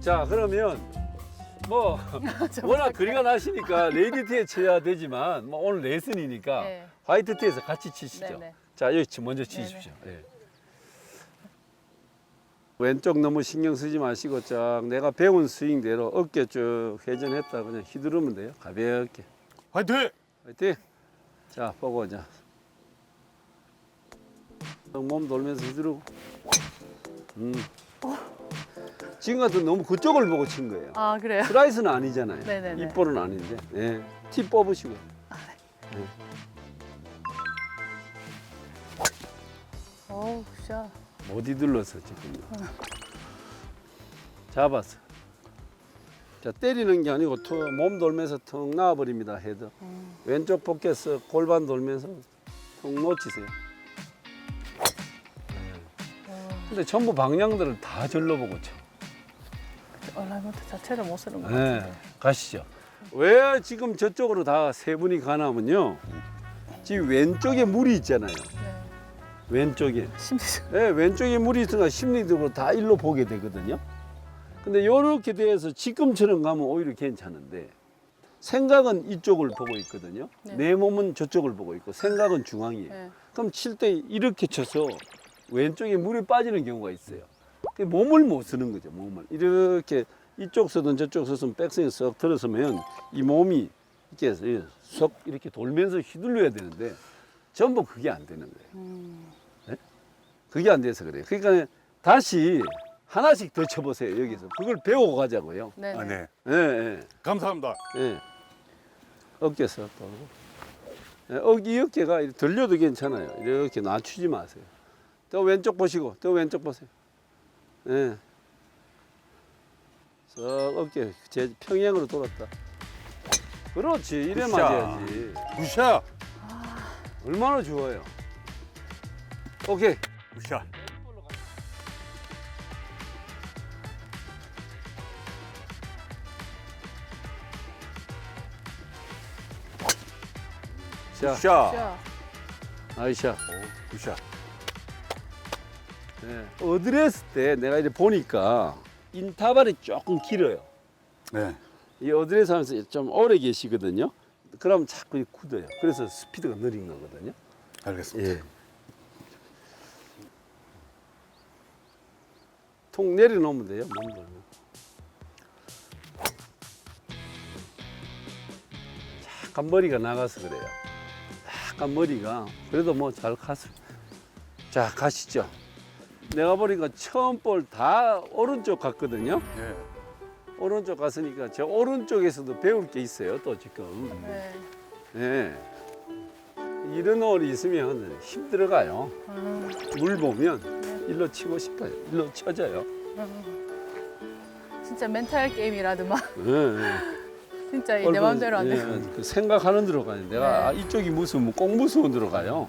자 그러면 뭐 워낙 거리가 나시니까 레이디 티에 쳐야 되지만 뭐 오늘 레슨이니까 네. 화이트 티에서 같이 치시죠. 네네. 자 여기 치- 먼저 치십시오. 예. 왼쪽 너무 신경 쓰지 마시고 쫙 내가 배운 스윙대로 어깨 쭉 회전했다 그냥 휘두르면 돼요. 가볍게. 화이팅! 화이팅! 자 보고 자. 몸 돌면서 휘두르고. 음. 지금 같은 너무 그쪽을 보고 친 거예요. 아 그래요? 슬라이스는 아니잖아요. 네네네. 입볼은 아닌데. 예. 티 뽑으시고. 어우 샷. 못 뒤둘러서 지금. 잡았어. 자 때리는 게 아니고 툭, 몸 돌면서 턱 나와버립니다 헤드. 왼쪽 포켓스 골반 돌면서 툭 놓치세요. 근데 전부 방향들을 다 절로 보고 쳐. 얼라이먼트 자체를 못 쓰는 것 네, 같은데. 가시죠. 왜 지금 저쪽으로 다 세 분이 가냐면요. 지금 왼쪽에 물이 있잖아요. 네. 왼쪽에. 심리. 네, 왼쪽에 물이 있으니까 심리적으로 다 일로 보게 되거든요. 근데 이렇게 돼서 지금처럼 가면 오히려 괜찮은데 생각은 이쪽을 보고 있거든요. 네. 내 몸은 저쪽을 보고 있고 생각은 중앙이에요. 네. 그럼 칠 때 이렇게 쳐서 왼쪽에 물이 빠지는 경우가 있어요. 그 몸을 못 쓰는 거죠, 몸을. 이렇게 이쪽 서든 저쪽 서든 백스윙 썩 들어서면 이 몸이 이렇게 쏙 이렇게 돌면서 휘둘려야 되는데 전부 그게 안 되는 거예요. 음. 그게 안 돼서 그래요. 그러니까 다시 하나씩 더 쳐보세요, 여기서. 그걸 배우고 가자고요. 네. 아, 네. 예, 예, 감사합니다. 예. 어깨 서 돌고. 예, 어, 이 어깨가 들려도 괜찮아요. 이렇게 낮추지 마세요. 또 왼쪽 보시고, 또 왼쪽 보세요. 예. 썩 어깨 제 평행으로 돌았다. 그렇지, 이래 굿샷. 맞아야지. 굿샷! 얼마나 좋아요. 오케이. 굿샷! 자, 굿샷! 샷. 아이샤. 오, 굿샷. 네. 어드레스 때 내가 이제 보니까 인터벌이 조금 길어요. 네. 이 어드레스 하면서 좀 오래 계시거든요. 그럼 자꾸 굳어요. 그래서 스피드가 느린 거거든요. 알겠습니다. 예. 통 내려놓으면 돼요. 몸 돌면. 약간 머리가 나가서 그래요. 약간 머리가 그래도 뭐 잘 갔어요. 자 가시죠. 내가 보니까 처음 볼 다 오른쪽 갔거든요. 네. 오른쪽 갔으니까 저 오른쪽에서도 배울 게 있어요. 또 지금. 네. 네. 이런 홀이 있으면 힘들어가요. 음. 물 보면 일로 치고 싶어요. 일로 쳐져요. 진짜 멘탈 게임이라더만. 네, 네. 진짜 내 얼굴은, 마음대로 안 예, 돼. 그 생각하는 대로 가요. 내가 네. 아, 이쪽이 무서우면 꼭 무서운 대로 가요.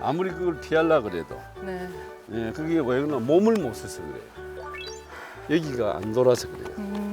아무리 그걸 피하려 그래도. 네. 예, 그게 왜 그러나 몸을 못 써서 그래요. 여기가 안 돌아서 그래요. 음.